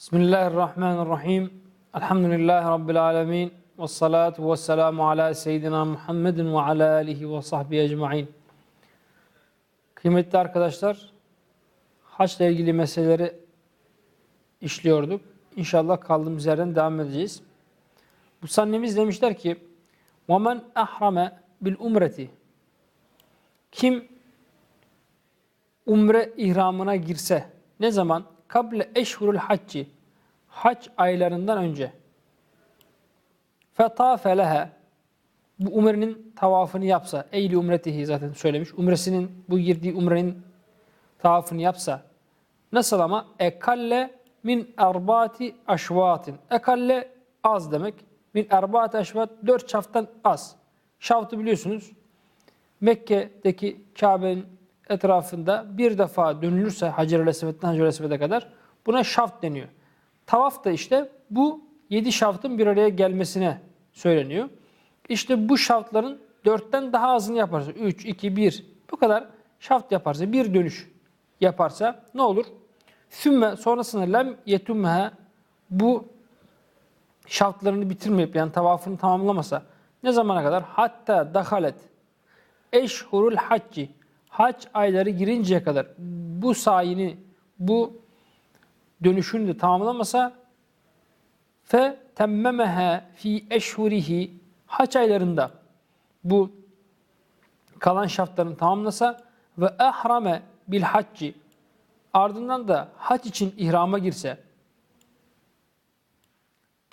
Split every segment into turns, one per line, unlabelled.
Bismillahirrahmanirrahim. Elhamdülillahi Rabbil alemin. Ve salatu ve selamu ala seyyidina Muhammedin ve ala alihi ve sahbihi ecma'in. Kıymetli arkadaşlar, haçla ilgili meseleleri işliyorduk. İnşallah kaldığımız yerden devam edeceğiz. Bu sannemiz demişler ki, وَمَنْ اَحْرَمَ بِالْاُمْرَةِ Kim umre ihramına girse, ne zaman? Kable eşhurul hacci, hac aylarından önce. Fetafe leha, bu umrenin tavafını yapsa, eyli umretihi zaten söylemiş, umresinin, bu girdiği umrenin tavafını yapsa, nasıl ama? Ekalle min erbati aşvatin. Ekalle az demek. Min erbati aşvat, dört şaftan az. Şaftı biliyorsunuz, Mekke'deki Kabe'nin etrafında bir defa dönülürse Hacer-i Esved'den Hacer-i Esved'e kadar buna şaft deniyor. Tavaf da işte bu yedi şaftın bir araya gelmesine söyleniyor. İşte bu şaftların dörtten daha azını yaparsa, 3, 2, 1 bu kadar şaft yaparsa, bir dönüş yaparsa ne olur? Sümme sonrasında lem yetummeha bu şartlarını bitirmeyip yani tavafını tamamlamasa ne zamana kadar? Hatta dahalet eşhurul hacci hac ayları girinceye kadar bu sayini, bu dönüşünü de tamamlamasa fe temmemeha fi eşhurihi hac aylarında bu kalan şartlarını tamamlasa ve ehrame bil hacci ardından da hac için ihrama girse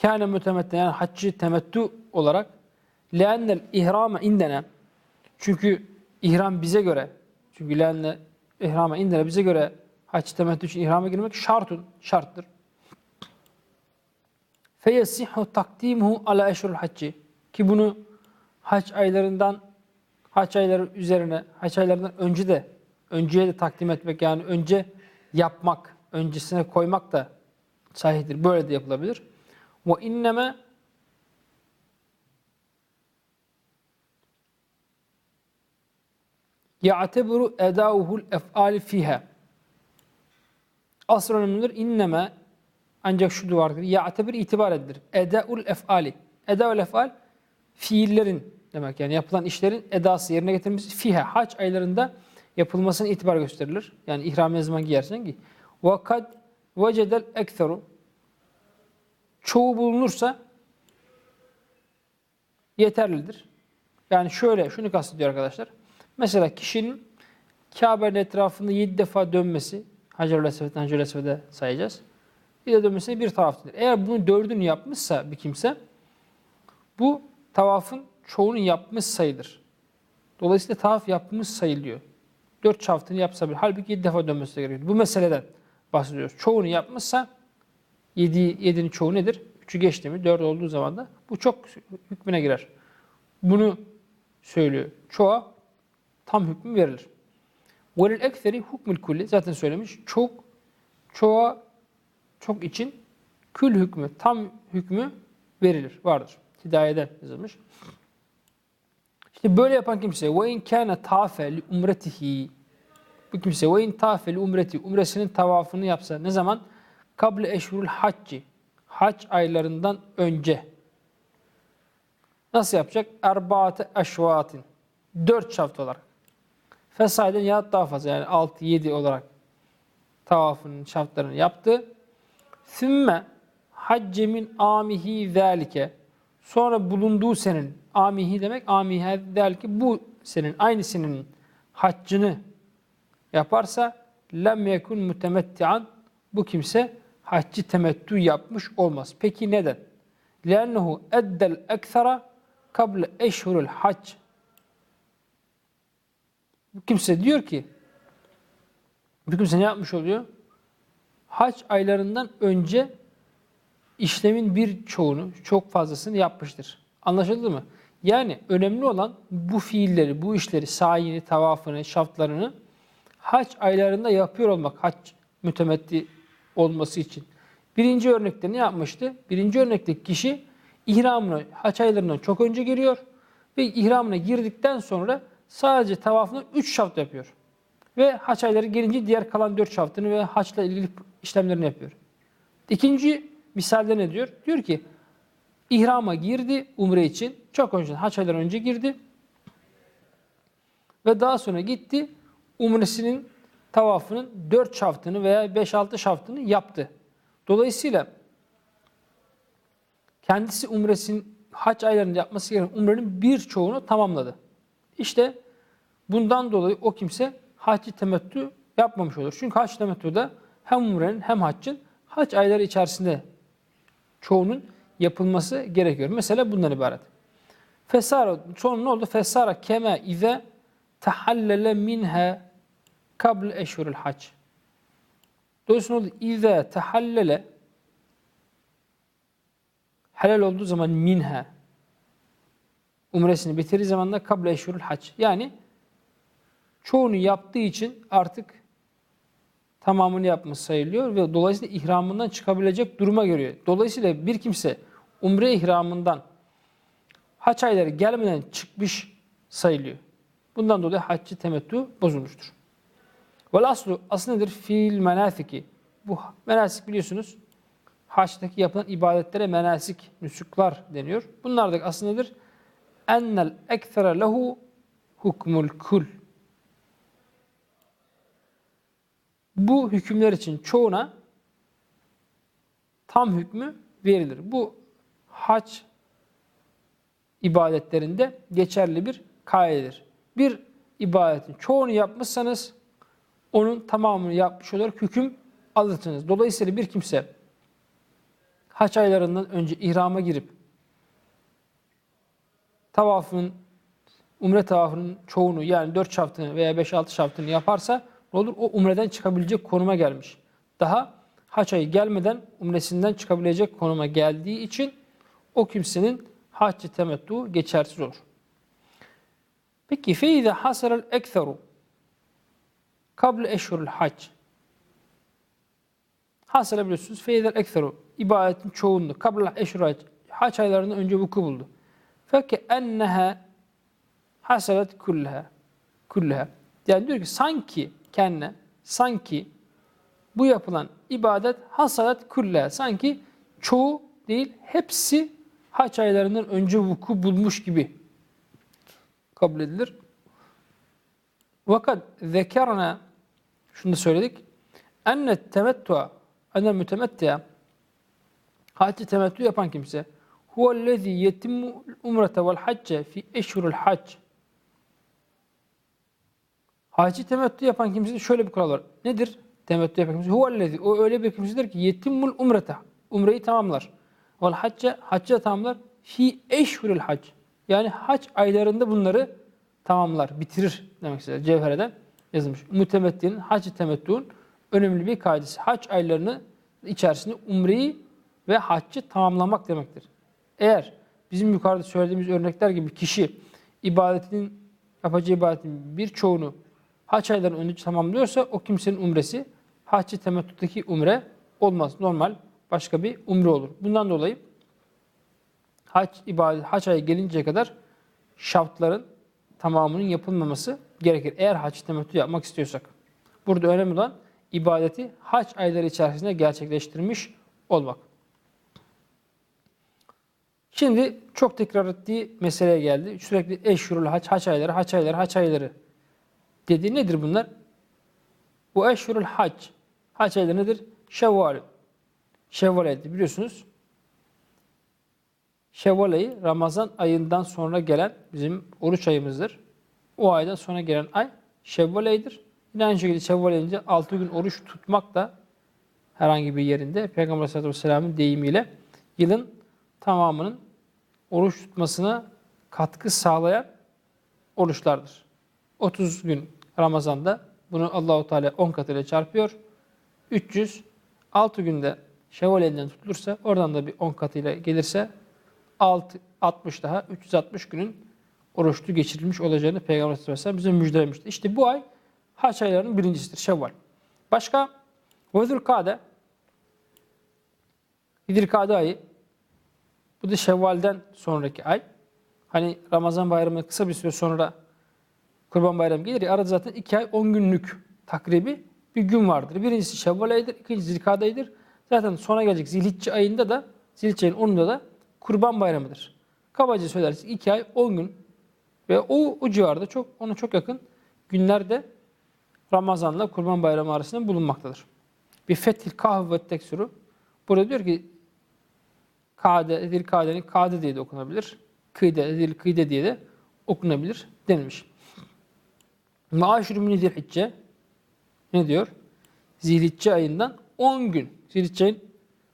kâne mütemetten yani haccı temettü olarak leennel ihrame indene çünkü ihram bize göre çünkü leenne ihrama indene bize göre hac temettü için ihrama girmek şartun şarttır. Feyesihhu takdimuhu ala eşrul hacci ki bunu hac aylarından hac ayları üzerine hac aylarından önce de önceye de takdim etmek yani önce yapmak, öncesine koymak da sahihtir. Böyle de yapılabilir. Ve inneme ya'teburu edauhul ef'ali fiha. Önemlidir. İnneme ancak şu duvardır. Ya'tebir itibar edilir. Edaul ef'ali. Edaul ef'al fiillerin demek yani yapılan işlerin edası yerine getirilmesi fiha. Hac aylarında yapılmasına itibar gösterilir. Yani ihram ne zaman giyersen giy. Ve kad vecedel ekseru çoğu bulunursa yeterlidir. Yani şöyle, şunu kastediyor arkadaşlar. Mesela kişinin Kabe'nin etrafında yedi defa dönmesi, Hacer-ül Esved'den Hacer-ül Esved'e sayacağız. Bir de dönmesi bir tavafdır. Eğer bunu dördünü yapmışsa bir kimse, bu tavafın çoğunu yapmış sayılır. Dolayısıyla tavaf yapmış sayılıyor. Dört çaftını yapsa bile. Halbuki yedi defa dönmesi gerekiyor. Bu meseleden bahsediyoruz. Çoğunu yapmışsa yedi, yedinin çoğu nedir? Üçü geçti mi? Dört olduğu zaman da bu çok hükmüne girer. Bunu söylüyor. Çoğa tam hükmü verilir. Velil ekseri hukmül kulli zaten söylemiş. Çok çoğa çok için kül hükmü, tam hükmü verilir, vardır. Hidayeden yazılmış. İşte böyle yapan kimse ve in kana tafe li umretihi bu kimse ve in tafe li umreti umresinin tavafını yapsa ne zaman? Kable eşhurul hacci hac aylarından önce. Nasıl yapacak? Erbaate eşvatin. Dört şaft olarak Fesaiden ya daha fazla yani 6-7 olarak tavafının şaftlarını yaptı. Sümme haccemin amihi zâlike. Sonra bulunduğu senin amihi demek amihi zâlike bu senin aynı senin haccını yaparsa lem yekun mutemettian bu kimse haccı temettü yapmış olmaz. Peki neden? لأنه اَدَّ الْاَكْثَرَ قَبْلَ اَشْهُرُ الْحَجِّ bu kimse diyor ki, bu kimse ne yapmış oluyor? Hac aylarından önce işlemin bir çoğunu, çok fazlasını yapmıştır. Anlaşıldı mı? Yani önemli olan bu fiilleri, bu işleri, sayini, tavafını, şaftlarını hac aylarında yapıyor olmak. Hac mütemetti olması için. Birinci örnekte ne yapmıştı? Birinci örnekteki kişi ihramına, haç aylarından çok önce giriyor ve ihramına girdikten sonra sadece tavafını 3 şaft yapıyor. Ve haç ayları gelince diğer kalan 4 şaftını ve haçla ilgili işlemlerini yapıyor. İkinci misalde ne diyor? Diyor ki ihrama girdi umre için. Çok önce haç ayları önce girdi. Ve daha sonra gitti umresinin tavafının 4 şaftını veya 5-6 şaftını yaptı. Dolayısıyla kendisi umresinin haç aylarında yapması gereken umrenin birçoğunu tamamladı. İşte bundan dolayı o kimse hac temettü yapmamış olur. Çünkü hac temettüde hem umrenin hem haccın hac ayları içerisinde çoğunun yapılması gerekiyor. Mesela bundan ibaret. Fesara, sonra ne oldu? Fesara keme ize tehallele minha kabl eşhurul hac. Dolayısıyla oldu? İze tehallele helal olduğu zaman minha umresini bitirdiği zaman da kabl eşhurul hac. Yani çoğunu yaptığı için artık tamamını yapmış sayılıyor ve dolayısıyla ihramından çıkabilecek duruma görüyor. Dolayısıyla bir kimse umre ihramından haç ayları gelmeden çıkmış sayılıyor. Bundan dolayı haccı temettü bozulmuştur. Vel aslu, aslı nedir? Fiil menasiki. Bu menasik biliyorsunuz haçtaki yapılan ibadetlere menasik, nüsuklar deniyor. Bunlardaki aslı nedir? Ennel ekfere lehu hukmul kul. Bu hükümler için çoğuna tam hükmü verilir. Bu hac ibadetlerinde geçerli bir kaidedir. Bir ibadetin çoğunu yapmışsanız onun tamamını yapmış olarak hüküm alırsınız. Dolayısıyla bir kimse haç aylarından önce ihrama girip tavafın, umre tavafının çoğunu yani 4 şaftını veya 5-6 şaftını yaparsa ne olur? O umreden çıkabilecek konuma gelmiş. Daha haç ayı gelmeden umresinden çıkabilecek konuma geldiği için o kimsenin haccı temettu geçersiz olur. Peki feyze hasarel ekseru kabl eşhurul hac. Hasara biliyorsunuz feyzel ekseru ibadetin çoğunluğu kabl eşhurul hac hac aylarından önce vuku buldu. Enneha hasalet kulleha kulleha. Yani diyor ki sanki kendine sanki bu yapılan ibadet hasalat kulle sanki çoğu değil hepsi haç aylarından önce vuku bulmuş gibi kabul edilir. Vakat zekerna şunu da söyledik. Enne temettua enne mütemettia hacı temettü yapan kimse huvellezî yetimmu umrete vel hacce fi eşhurul hac Hacı temettü yapan kimsede şöyle bir kural var. Nedir temettü yapan kimse? Huvellezi. O öyle bir kimsedir ki yetimmul umrete. Umreyi tamamlar. Vel hacce. Haccı tamamlar. Fi eşhurul hac. Yani hac aylarında bunları tamamlar, bitirir demek istedim. Cevhere'de yazılmış. Mütemettinin, hacı temettüün önemli bir kaidesi. Hac aylarını içerisinde umreyi ve haccı tamamlamak demektir. Eğer bizim yukarıda söylediğimiz örnekler gibi kişi ibadetinin yapacağı ibadetin birçoğunu haç aylarının önünde tamamlıyorsa o kimsenin umresi haccı temettüdeki umre olmaz. Normal başka bir umre olur. Bundan dolayı hac ibadet haç ayı gelinceye kadar şartların tamamının yapılmaması gerekir. Eğer hac temettü yapmak istiyorsak. Burada önemli olan ibadeti hac ayları içerisinde gerçekleştirmiş olmak. Şimdi çok tekrar ettiği meseleye geldi. Sürekli eşhurul hac, haç ayları, haç ayları, haç ayları Dedi nedir bunlar? Bu eşhurul hac. Hac ayları nedir? Şevval. Şevval ayı biliyorsunuz. Şevval ayı Ramazan ayından sonra gelen bizim oruç ayımızdır. O aydan sonra gelen ay Şevval ayıdır. Yine aynı şekilde Şevval ayınca 6 gün oruç tutmak da herhangi bir yerinde Peygamber Aleyhisselatü Vesselam'ın deyimiyle yılın tamamının oruç tutmasına katkı sağlayan oruçlardır. 30 gün Ramazan'da bunu Allahu Teala 10 katıyla çarpıyor. 300 6 günde Şevval elinden tutulursa oradan da bir 10 katıyla gelirse 6 60 daha 360 günün oruçlu geçirilmiş olacağını Peygamber Aleyhisselam bize müjdelemişti. İşte bu ay haç aylarının birincisidir Şevval. Başka Vezülkade Hidirkade ayı bu da Şevval'den sonraki ay. Hani Ramazan bayramı kısa bir süre sonra Kurban Bayramı gelir ya arada zaten iki ay on günlük takribi bir gün vardır. Birincisi Şevval ayıdır, ikincisi Zilkade ayıdır. Zaten sona gelecek Zilhicce ayında da Zilhicce ayının 10'unda da Kurban Bayramı'dır. Kabaca söylersek 2 ay 10 gün ve o, o civarda çok ona çok yakın günlerde Ramazan'la Kurban Bayramı arasında bulunmaktadır. Bir fethil kahve ve teksuru burada diyor ki Kade, Dil Kade'nin Kade diye de okunabilir. Kıyde, Dil Kıyde diye de okunabilir denilmiş. Maaşur min Zilhicce ne diyor? Zilhicce ayından 10 gün. Zilhicce ayın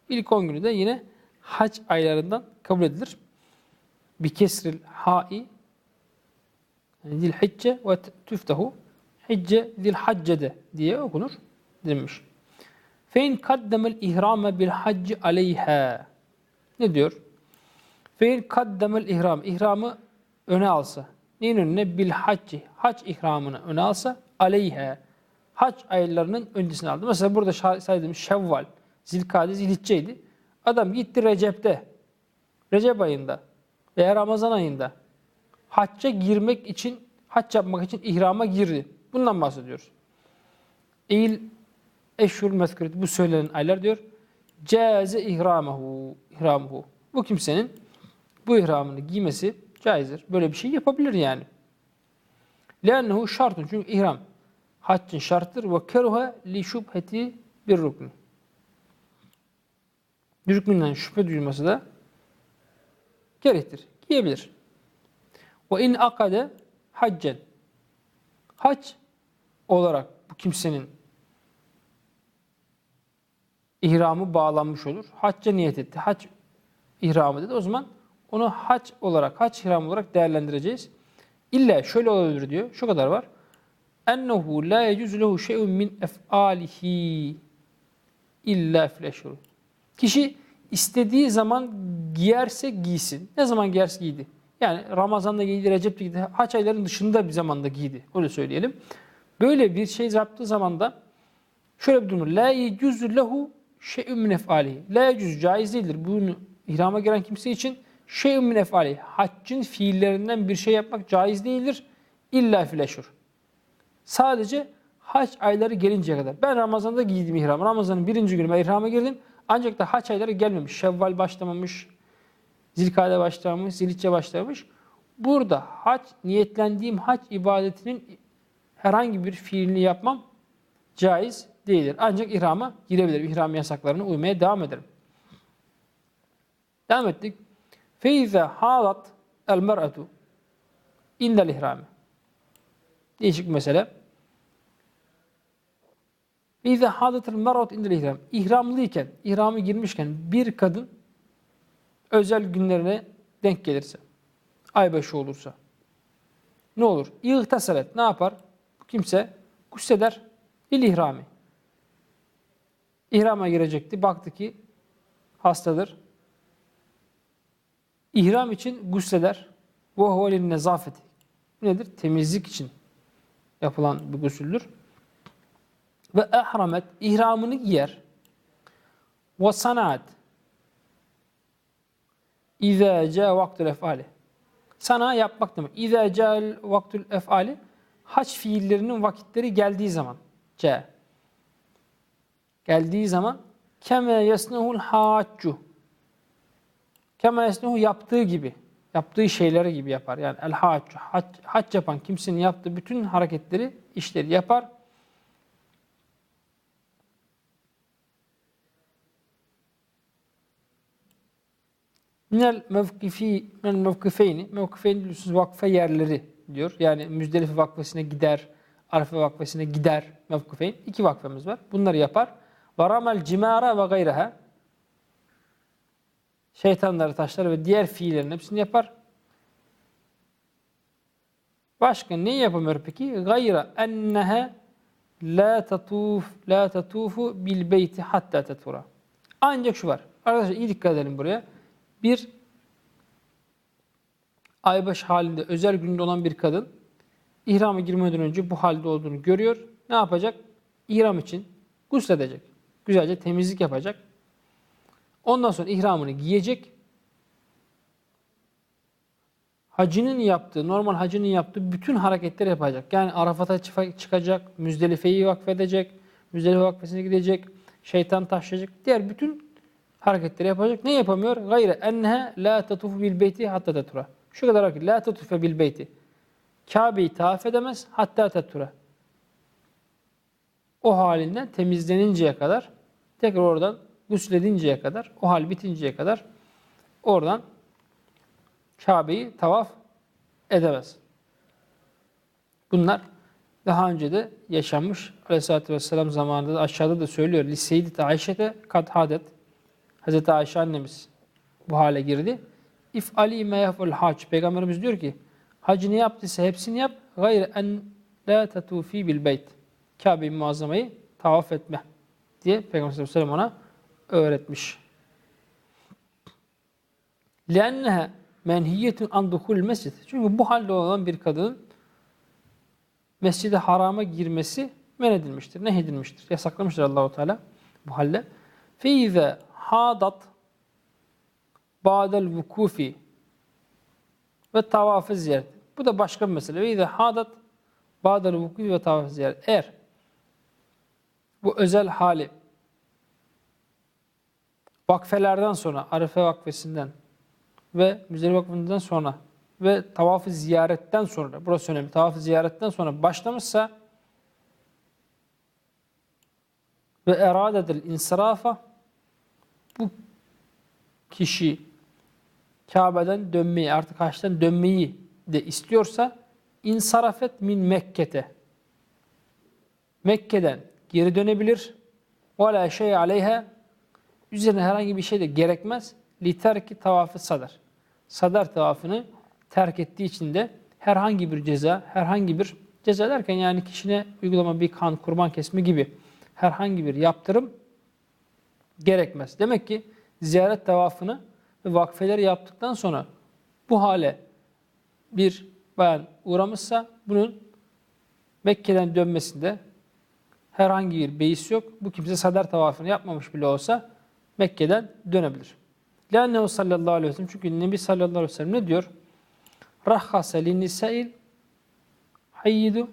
ilk 10 günü de yine hac aylarından kabul edilir. Bir kesril ha'i Zilhicce ve tüftehu Hicce zilhaccede diye okunur denilmiş. Fein kaddemel ihrame bil hacci aleyha. Ne diyor? Fein kaddemel ihram. İhramı öne alsa. Neyin önüne? Bil hacci. Hac ihramını öne alsa aleyha. Hac aylarının öncesine aldı. Mesela burada saydığımız Şevval, Zilkade, Zilhicce'ydi. Adam gitti Recep'te, Recep ayında veya Ramazan ayında hacca girmek için, hac yapmak için ihrama girdi. Bundan bahsediyoruz. İl eşhur mezkuret bu söylenen aylar diyor. Caze ihramehu ihramuhu. Bu kimsenin bu ihramını giymesi caizdir. Böyle bir şey yapabilir yani. Lennehu şartun çünkü ihram haccın şarttır ve keruha li şubheti bir rukn. Rükmünden şüphe duyulması da gerektir. Giyebilir. Ve in akade haccen. Hac olarak bu kimsenin ihramı bağlanmış olur. Hacca niyet etti. Hac ihramı dedi. O zaman onu hac olarak, hac ihramı olarak değerlendireceğiz. İlla şöyle olabilir diyor. Şu kadar var. Ennehu la yecuzu lehu şey'un min ef'alihi illa fil Kişi istediği zaman giyerse giysin. Ne zaman giyerse giydi. Yani Ramazan'da giydi, Recep'te giydi. Haç ayların dışında bir zamanda giydi. Öyle söyleyelim. Böyle bir şey yaptığı zaman da şöyle bir durum. La yecuzu lehu şey'un min ef'alihi. La yecuzu caiz değildir. Bunu ihrama giren kimse için şey'un min ef'alihi. Haccın fiillerinden bir şey yapmak caiz değildir. İlla fil Sadece haç ayları gelinceye kadar. Ben Ramazan'da giydim ihram. Ramazan'ın birinci günü ben ihrama girdim. Ancak da haç ayları gelmemiş. Şevval başlamamış. Zilkade başlamamış. Zilhicce başlamış. Burada hac, niyetlendiğim hac ibadetinin herhangi bir fiilini yapmam caiz değildir. Ancak ihrama girebilirim. İhram yasaklarına uymaya devam ederim. Devam ettik. Feize halat el mer'atu indel ihrami. Değişik bir mesele. İze hadatır merat indil ihram. İhramlıyken, ihramı girmişken bir kadın özel günlerine denk gelirse, aybaşı olursa ne olur? İğteselet ne yapar? Kimse gusleder il ihrami. İhrama girecekti. Baktı ki hastadır. İhram için gusleder. Ve huvelin nezafeti. Nedir? Temizlik için yapılan bir gusüldür. Ve ehramet ihramını giyer. Ve sanat İzâ ca vaktul efali. Sana yapmak demek. İzâ ca'l vaktul efali hac fiillerinin vakitleri geldiği zaman. C. Geldiği zaman keme yesnuhul haccu. Keme yesnuhu yaptığı gibi. Yaptığı şeyleri gibi yapar. Yani el haccu. Hac, hac yapan kimsenin yaptığı bütün hareketleri, işleri yapar. Minel mevkifi, minel mevkifeyni, mevkifeyni biliyorsunuz vakfe yerleri diyor. Yani Müzdelife vakfesine gider, Arife vakfesine gider mevkifeyn. İki vakfemiz var. Bunları yapar. Varamel cimara ve gayreha. Şeytanları, taşları ve diğer fiillerin hepsini yapar. Başka ne yapamıyor peki? Gayra ennehe la tatuf la tatufu bil beyti hatta tetura. Ancak şu var. Arkadaşlar iyi dikkat edelim buraya bir aybaş halinde özel günde olan bir kadın ihrama girmeden önce bu halde olduğunu görüyor. Ne yapacak? İhram için gusledecek. Güzelce temizlik yapacak. Ondan sonra ihramını giyecek. Hacının yaptığı, normal hacının yaptığı bütün hareketleri yapacak. Yani Arafat'a çıkacak, Müzdelife'yi vakfedecek, Müzdelife vakfesine gidecek, Şeytan taşıyacak. Diğer bütün hareketleri yapacak. Ne yapamıyor? Gayre ennehe la tatufu bil beyti hatta tatura. Şu kadar vakit. La tatufe bil beyti. Kabe'yi tavaf edemez hatta tatura. O halinden temizleninceye kadar tekrar oradan gusledinceye kadar, o hal bitinceye kadar oradan Kabe'yi tavaf edemez. Bunlar daha önce de yaşanmış. Aleyhisselatü Vesselam zamanında da aşağıda da söylüyor. Liseydi Ayşe'te kad hadet. Hazreti Ayşe annemiz bu hale girdi. If ali me yaful hac. Peygamberimiz diyor ki hacı ne yaptıysa hepsini yap. Gayr en la tatufi bil beyt. Kabe-i Muazzama'yı tavaf etme diye Peygamber sallallahu aleyhi ve sellem ona öğretmiş. لَاَنَّهَا menhiyetun an duhul mescid. Çünkü bu halde olan bir kadının mescide harama girmesi men edilmiştir, nehyedilmiştir, yasaklamıştır Allahu Teala bu halde. Feize hadat ba'del vukufi ve tavafı ziyaret. Bu da başka bir mesele. Ve hadat ba'del vukufi ve tavafı ziyaret. Eğer bu özel hali. Vakfelerden sonra, Arife vakfesinden ve Müzdelife vakfından sonra ve tavafı ziyaretten sonra, burası önemli, tavafı ziyaretten sonra başlamışsa ve eradedil insirafa bu kişi Kabe'den dönmeyi, artık haçtan dönmeyi de istiyorsa insarafet min Mekke'te Mekke'den geri dönebilir. La şey aleyha üzerine herhangi bir şey de gerekmez. Literki tavafı sadar. Sadar tavafını terk ettiği için de herhangi bir ceza, herhangi bir ceza derken yani kişine uygulama bir kan, kurban kesme gibi herhangi bir yaptırım gerekmez. Demek ki ziyaret tavafını ve vakfeleri yaptıktan sonra bu hale bir bayan uğramışsa bunun Mekke'den dönmesinde herhangi bir beis yok. Bu kimse sadar tavafını yapmamış bile olsa Mekke'den dönebilir. Lennehu sallallahu aleyhi ve sellem çünkü Nebi sallallahu aleyhi ve sellem ne diyor? Rahhase linnisail hayyidu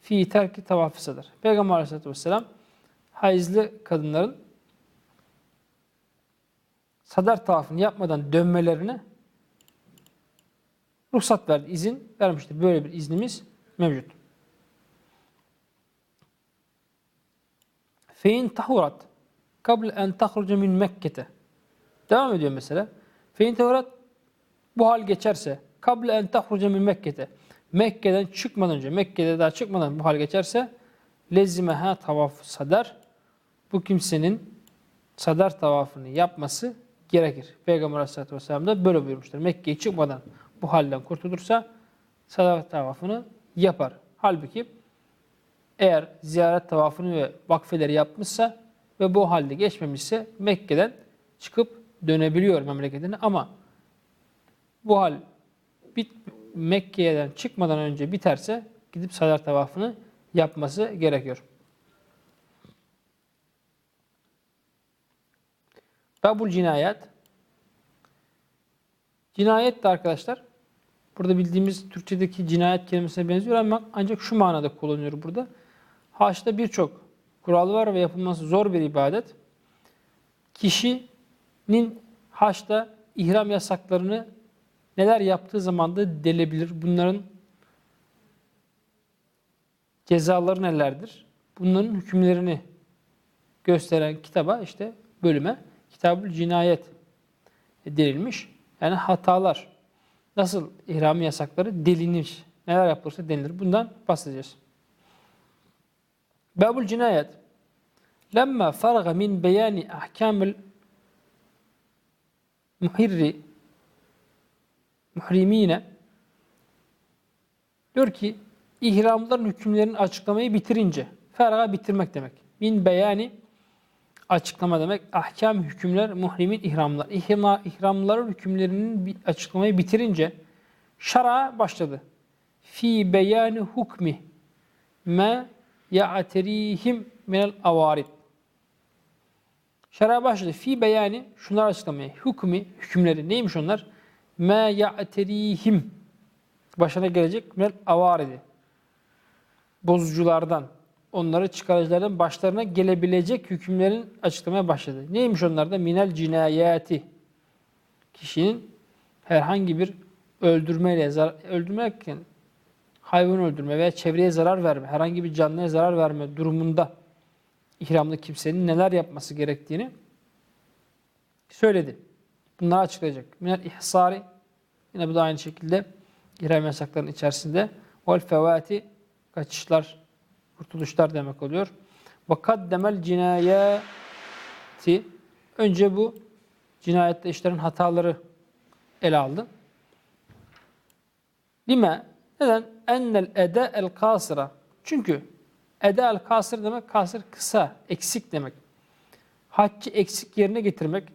fi terki tavafı sadar. Peygamber aleyhissalatü vesselam hayızlı kadınların sadar tavafını yapmadan dönmelerine ruhsat verdi, izin vermişti. Böyle bir iznimiz mevcut. Fein tahurat kabl en tahrucu min Mekke'te. Devam ediyor mesela. Fein tahurat bu hal geçerse kabl en tahrucu min Mekke'te. Mekke'den çıkmadan önce, Mekke'de daha çıkmadan bu hal geçerse lezimeha tavaf sadar. Bu kimsenin sadar tavafını yapması gerekir. Peygamber Aleyhisselatü Vesselam da böyle buyurmuştur. Mekke'ye çıkmadan bu halden kurtulursa sadar tavafını yapar. Halbuki eğer ziyaret tavafını ve vakfeleri yapmışsa ve bu halde geçmemişse Mekke'den çıkıp dönebiliyor memleketine ama bu hal bit Mekke'den çıkmadan önce biterse gidip sadar tavafını yapması gerekiyor. Babul cinayet. Cinayet de arkadaşlar burada bildiğimiz Türkçedeki cinayet kelimesine benziyor ama ancak şu manada kullanıyor burada. Haçta birçok kural var ve yapılması zor bir ibadet. Kişinin haçta ihram yasaklarını neler yaptığı zaman da delebilir. Bunların cezaları nelerdir? Bunların hükümlerini gösteren kitaba işte bölüme Kitabül Cinayet denilmiş. Yani hatalar, nasıl ihram yasakları delinir, neler yapılırsa denilir. Bundan bahsedeceğiz. Babul Cinayet Lemma faraga min beyani ahkamil muhirri muhrimine diyor ki ihramların hükümlerini açıklamayı bitirince feraga bitirmek demek. Min beyani açıklama demek. Ahkam hükümler muhrimin ihramlar. İhram, ihramların hükümlerinin açıklamayı bitirince şara başladı. Fi beyani hukmi me ya'terihim minel avarid. Şara başladı. Fi beyani şunlar açıklamaya. Hükmü, hükümleri neymiş onlar? Me ya'terihim başına gelecek minel avaridi. Bozuculardan, onları çıkarıcıların başlarına gelebilecek hükümlerin açıklamaya başladı. Neymiş onlar da? Minel cinayeti. Kişinin herhangi bir öldürmeyle, öldürmerken hayvan öldürme veya çevreye zarar verme, herhangi bir canlıya zarar verme durumunda ihramlı kimsenin neler yapması gerektiğini söyledi. Bunları açıklayacak. Minel ihsari yine bu da aynı şekilde ihram yasaklarının içerisinde vel fevati kaçışlar, kurtuluşlar demek oluyor. Ve kaddemel cinayeti önce bu cinayette işlerin hataları ele aldı. Lime neden? Ennel ede el kasıra. Çünkü ede el kasır demek kasır kısa, eksik demek. Haccı eksik yerine getirmek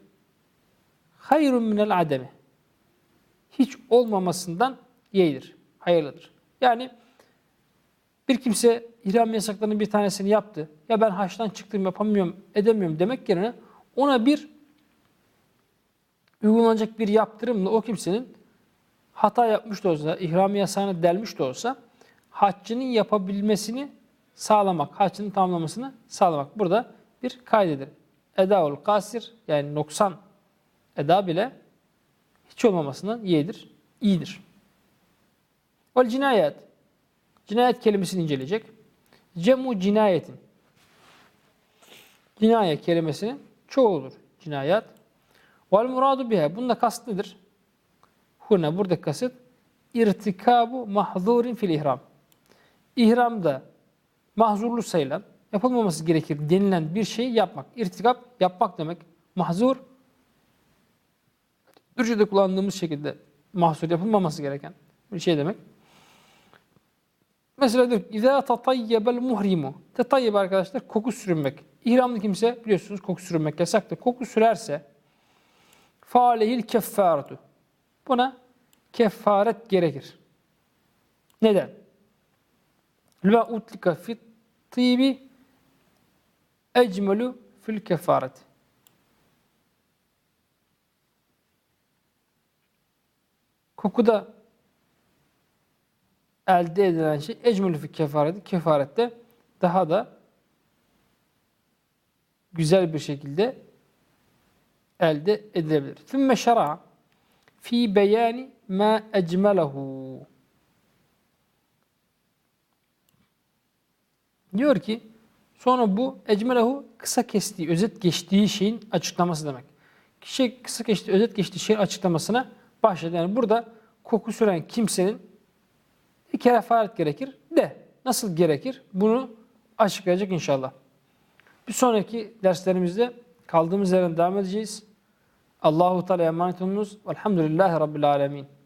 hayrun minel ademi. Hiç olmamasından yeğdir, hayırlıdır. Yani bir kimse ihram yasaklarının bir tanesini yaptı. Ya ben haçtan çıktım yapamıyorum, edemiyorum demek yerine ona bir uygulanacak bir yaptırımla o kimsenin hata yapmış da olsa, ihram yasağını delmiş de olsa haccının yapabilmesini sağlamak, haccının tamamlamasını sağlamak. Burada bir kaydedir. Edaul kasir yani noksan eda bile hiç olmamasından yeğdir, iyidir. Vel cinayet. Cinayet kelimesini inceleyecek. Cemu cinayetin. Cinayet kelimesinin çoğudur. Cinayet. Vel muradu biha. Bunda kast nedir? Huna burada kasıt irtikabu mahzurin fil ihram. İhramda mahzurlu sayılan, yapılmaması gerekir denilen bir şeyi yapmak. İrtikap yapmak demek. Mahzur Türkçe'de kullandığımız şekilde mahsur yapılmaması gereken bir şey demek. Mesela diyor İzâ tatayyebel muhrimu. Tatayyeb arkadaşlar koku sürünmek. İhramlı kimse biliyorsunuz koku sürünmek yasaktır. Koku sürerse faalehil keffâretu. Buna kefaret gerekir. Neden? Ve utlika fit tibi ecmelu fil kefareti. Kokuda elde edilen şey ecmülü fi kefareti. Kefarette daha da güzel bir şekilde elde edilebilir. Thümme şer'a fi beyani ma ecmelehu. Diyor ki sonra bu ecmelehu kısa kestiği, özet geçtiği şeyin açıklaması demek. Kişi kısa geçtiği, özet geçtiği şeyin açıklamasına başladı. Yani burada koku süren kimsenin bir kefaret gerekir de nasıl gerekir bunu açıklayacak inşallah. Bir sonraki derslerimizde kaldığımız yerden devam edeceğiz. Allahu Teala emanet olunuz. Velhamdülillahi Rabbil Alemin.